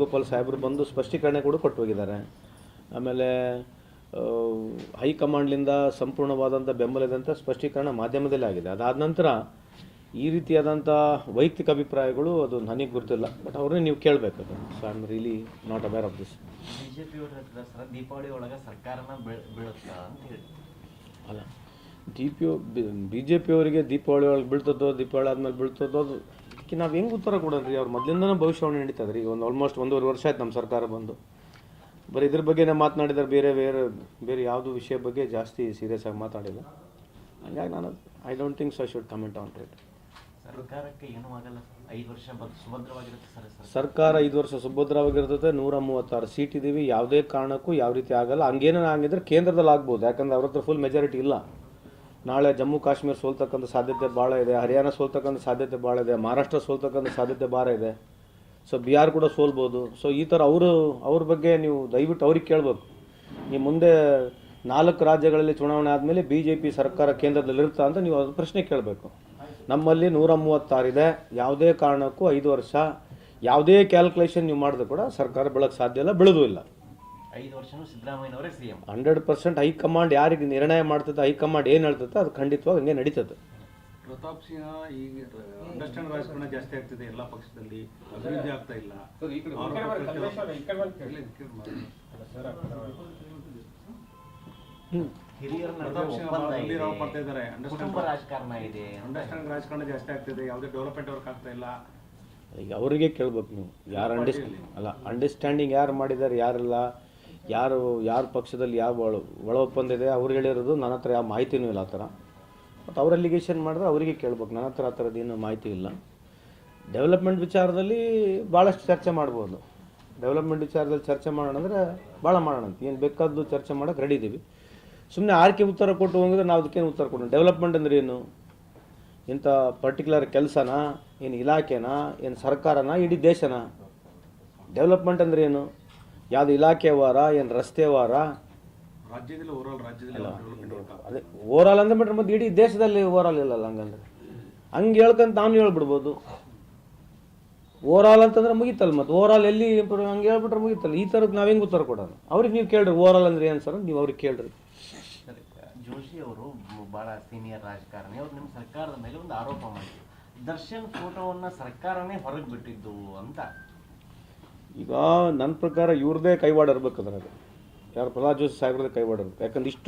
ಗೋಪಾಲ್ ಸಾಹೇಬರು ಬಂದು ಸ್ಪಷ್ಟೀಕರಣ ಕೂಡ ಕೊಟ್ಟು ಹೋಗಿದ್ದಾರೆ. ಆಮೇಲೆ ಹೈಕಮಾಂಡ್ಲಿಂದ ಸಂಪೂರ್ಣವಾದಂಥ ಬೆಂಬಲ ಇದೆ ಸ್ಪಷ್ಟೀಕರಣ ಮಾಧ್ಯಮದಲ್ಲಿ ಆಗಿದೆ. ಅದಾದ ನಂತರ ಈ ರೀತಿಯಾದಂಥ ವೈಯಕ್ತಿಕ ಅಭಿಪ್ರಾಯಗಳು ಅದು ನನಗೆ ಗೊತ್ತಿಲ್ಲ. ಬಟ್ ಅವ್ರನ್ನೇ ನೀವು ಕೇಳಬೇಕು ಅದು. So I am really not aware of this Deepavali ಒಳಗ ಸರ್ಕಾರನ ಅಲ್ಲ D P B J P ಅವರಿಗೆ ದೀಪಾವಳಿ ಒಳಗೆ ಬೀಳ್ತದೋ ದೀಪಾವಳಿ ಆದ್ಮೇಲೆ ಬೀಳ್ತದೋ ಅದು ಇದಕ್ಕೆ ನಾವು ಹೆಂಗೆ ಉತ್ತರ ಕೊಡೋದ್ರಿ? ಅವ್ರು ಮೊದಲಿಂದನೂ ಭವಿಷ್ಯವಾಣಿ ನಡೀತದ್ರಿ. ರೀ ಒಂದು ಆಲ್ಮೋಸ್ಟ್ ಒಂದೂವರೆ ವರ್ಷ ಆಯ್ತು ನಮ್ಮ ಸರ್ಕಾರ ಬಂದು. ಬರೀ ಇದ್ರ ಬಗ್ಗೆನೇ ಮಾತನಾಡಿದ್ರೆ ಬೇರೆ ಬೇರೆ ಬೇರೆ ಯಾವುದು ವಿಷಯ ಬಗ್ಗೆ ಜಾಸ್ತಿ ಸೀರಿಯಸ್ ಆಗಿ ಮಾತಾಡಿಲ್ಲ. ಹಂಗಾಗಿ ನಾನು I don't think so I should comment on rate ಸರ್ಕಾರಕ್ಕೆ ಏನೂ ಆಗಲ್ಲ. ಐದು ವರ್ಷ ಸುಭದ್ರವಾಗಿರುತ್ತೆ ಸರ್ ಸರ್ಕಾರ ಐದು ವರ್ಷ ಸುಭದ್ರವಾಗಿರ್ತದೆ ನೂರ ಮೂವತ್ತಾರು ಸೀಟ್ ಇದ್ದೀವಿ. ಯಾವುದೇ ಕಾರಣಕ್ಕೂ ಯಾವ ರೀತಿ ಆಗಲ್ಲ. ಹಂಗೇನೋ ಆಗಿದ್ರೆ ಕೇಂದ್ರದಲ್ಲಿ ಆಗ್ಬೋದು. ಯಾಕಂದ್ರೆ ಅವ್ರ ಹತ್ರ ಫುಲ್ ಮೆಜಾರಿಟಿ ಇಲ್ಲ. ನಾಳೆ ಜಮ್ಮು ಕಾಶ್ಮೀರ ಸೋಲ್ತಕ್ಕಂಥ ಸಾಧ್ಯತೆ ಭಾಳ ಇದೆ, ಹರಿಯಾಣ ಸೋಲ್ತಕ್ಕಂಥ ಸಾಧ್ಯತೆ ಭಾಳ ಇದೆ, ಮಹಾರಾಷ್ಟ್ರ ಸೋಲ್ತಕ್ಕಂಥ ಸಾಧ್ಯತೆ ಭಾಳ ಇದೆ. ಸೊ ಬಿಹಾರ್ ಕೂಡ ಸೋಲ್ಬೋದು. ಸೊ ಈ ಥರ ಅವರು, ಅವ್ರ ಬಗ್ಗೆ ನೀವು ದಯವಿಟ್ಟು ಅವ್ರಿಗೆ ಕೇಳಬೇಕು. ನೀವು ಮುಂದೆ ನಾಲ್ಕು ರಾಜ್ಯಗಳಲ್ಲಿ ಚುನಾವಣೆ ಆದಮೇಲೆ ಬಿ ಜೆ ಪಿ ಸರ್ಕಾರ ಕೇಂದ್ರದಲ್ಲಿರುತ್ತಾ ಅಂತ ನೀವು ಅದು ಪ್ರಶ್ನೆ ಕೇಳಬೇಕು. ನಮ್ಮಲ್ಲಿ ನೂರ ಮೂವತ್ತಾರಿದೆ ಯಾವುದೇ ಕಾರಣಕ್ಕೂ ಐದು ವರ್ಷ, ಯಾವುದೇ ಕ್ಯಾಲ್ಕುಲೇಷನ್ ನೀವು ಮಾಡಿದ್ರು ಕೂಡ ಸರ್ಕಾರ ಬೆಳಕ್ಕೆ ಸಾಧ್ಯ ಇಲ್ಲ, ಬೆಳೆದೂ ಇಲ್ಲ. ಐದು ವರ್ಷನೂ ಸಿದ್ದರಾಮಯ್ಯನವರೇ C M hundred percent high command ಯಾರಿಗೆ ನಿರ್ಣಯ ಮಾಡ್ತದೆ ಹೈಕಮಾಂಡ್ ಏನು ಹೇಳ್ತದೆ ಅದು ಖಂಡಿತವಾಗಿ ಹಂಗೆ ನಡೀತದೆ. ಪ್ರತಾಪ್ ಸಿಂಹ ಈಗ ಅಂಡರ್ಸ್ಟ್ಯಾಂಡ್ ರಾಜಕಾರಣ ಜಾಸ್ತಿ ಆಗ್ತಿದೆ ಎಲ್ಲ ಪಕ್ಷದಲ್ಲಿ ಅಭಿವೃದ್ಧಿ ಆಗ್ತಾ ಇಲ್ಲ. ಹಿರಿಯರ ಮಾಡ್ತಾ ಇದ್ದಾರೆ ಕುಟುಂಬ ಅಂಡರ್ಸ್ಟ್ಯಾಂಡ್ ರಾಜಕಾರಣ ಇದೆ ಅಂಡರ್ಸ್ಟ್ಯಾಂಡ್ ರಾಜಕಾರಣ ಜಾಸ್ತಿ ಆಗ್ತಿದೆ ಯಾವುದೇ ಡೆವಲಪ್ಮೆಂಟ್ ವರ್ಕ್ ಆಗ್ತಾ ಇಲ್ಲ. ಈಗ ಅವರಿಗೆ ಕೇಳ್ಬೇಕು ನೀವು. ಯಾರು ಅಂಡರ್ಸ್ ಅಲ್ಲ. ಅಂಡರ್ಸ್ಟ್ಯಾಂಡಿಂಗ್ ಯಾರು ಮಾಡಿದ್ದಾರೆ ಯಾರಿಲ್ಲ. ಯಾರು, ಯಾರ ಪಕ್ಷದಲ್ಲಿ ಯಾವ ಒಳ ಒಪ್ಪಂದ ಇದೆ, ಅವ್ರು ಹೇಳಿರೋದು ನನ್ನ ಹತ್ರ ಯಾವ ಮಾಹಿತಿನೂ ಇಲ್ಲ ಆ ಥರ. ಮತ್ತು ಅವ್ರು ಅಲಿಗೇಷನ್ ಮಾಡಿದ್ರೆ ಅವರಿಗೆ ಕೇಳ್ಬೇಕು, ನನ್ನ ಹತ್ರ ಆ ಥರದ್ದು ಏನು ಮಾಹಿತಿ ಇಲ್ಲ. ಡೆವಲಪ್ಮೆಂಟ್ ವಿಚಾರದಲ್ಲಿ ಭಾಳಷ್ಟು ಚರ್ಚೆ ಮಾಡ್ಬೋದು. ಡೆವಲಪ್ಮೆಂಟ್ ವಿಚಾರದಲ್ಲಿ ಚರ್ಚೆ ಮಾಡೋಣ ಅಂದರೆ ಭಾಳ ಮಾಡೋಣ ಅಂತ. ಏನು ಬೇಕಾದ್ದು ಚರ್ಚೆ ಮಾಡೋಕೆ ರೆಡಿ ಇದ್ದೀವಿ ಸುಮ್ಮನೆ ಆರ್ಕೆ ಉತ್ತರ ಕೊಟ್ಟು ಹೋಗಿದ್ರೆ ನಾವು ಅದಕ್ಕೇನು ಉತ್ತರ ಕೊಡೋಣ. ಡೆವಲಪ್ಮೆಂಟ್ ಅಂದರೆ ಏನು? ಇಂಥ ಪರ್ಟಿಕ್ಯುಲರ್ ಕೆಲಸನ? ಏನು ಇಲಾಖೆನಾ? ಏನು ಸರ್ಕಾರನ? ಇಡೀ ದೇಶನ? ಡೆವಲಪ್ಮೆಂಟ್ ಅಂದರೆ ಏನು? ಯಾವುದು ಇಲಾಖೆ ವಾರ ಏನು ರಸ್ತೆ ವಾರ? ರಾಜ್ಯದಲ್ಲಿ ಓವರಾಲ್ ರಾಜ್ಯದಲ್ಲಿ ಅದೇ ಓವರಾಲ್ ಅಂದ್ರೆ ಬಿಟ್ರೆ ಮತ್ತೆ ಇಡೀ ದೇಶದಲ್ಲಿ ಓವರಾಲ್ ಇಲ್ಲಲ್ಲ ಹಂಗಂದ್ರೆ. ಹಂಗೆ ಹೇಳ್ಕಂತ ನಾನು ಹೇಳ್ಬಿಡ್ಬೋದು. ಓವರಾಲ್ ಅಂತಂದ್ರೆ ಮುಗೀತಲ್ಲ ಮತ್ತೆ. ಓವರಾಲ್ ಎಲ್ಲಿ ಇಂಪ್ರೂವ್ ಹಂಗೆ ಹೇಳ್ಬಿಟ್ರೆ ಮುಗಿತಲ್ಲ. ಈ ಥರದ್ದು ನಾವು ಹೆಂಗೆ ಉತ್ತರ ಕೊಡೋಣ ಅವ್ರಿಗೆ ನೀವು ಕೇಳ್ರಿ ಓವರಾಲ್ ಅಂದ್ರೆ ಏನು ಸರ್? ನೀವು ಅವ್ರಿಗೆ ಕೇಳ್ರಿ. ಸರ್, ಜೋಶಿ ಅವರು ಬಹಳ ಸೀನಿಯರ್ ರಾಜಕಾರಣಿ. ಅವ್ರು ನಿಮ್ಮ ಸರ್ಕಾರದ ಮೇಲೆ ಒಂದು ಆರೋಪ ಮಾಡಿದ್ರು. ದರ್ಶನ್ ಫೋಟೋವನ್ನ ಸರ್ಕಾರನೇ ಹೊರಗೆ ಬಿಟ್ಟಿದ್ದು ಅಂತ. ಈಗ ನನ್ನ ಪ್ರಕಾರ ಇವ್ರದೇ ಕೈವಾಡ ಇರ್ಬೇಕು ಅದ್ರಾಗ ಯಾರು ಪ್ರಹ್ಲಾದ್ ಜೋಶಿ ಸಾಹೇಬ್ರದೇ ಕೈವಾಡ ಇರ್ಬೇಕು. ಯಾಕಂದ್ರೆ ಇಷ್ಟು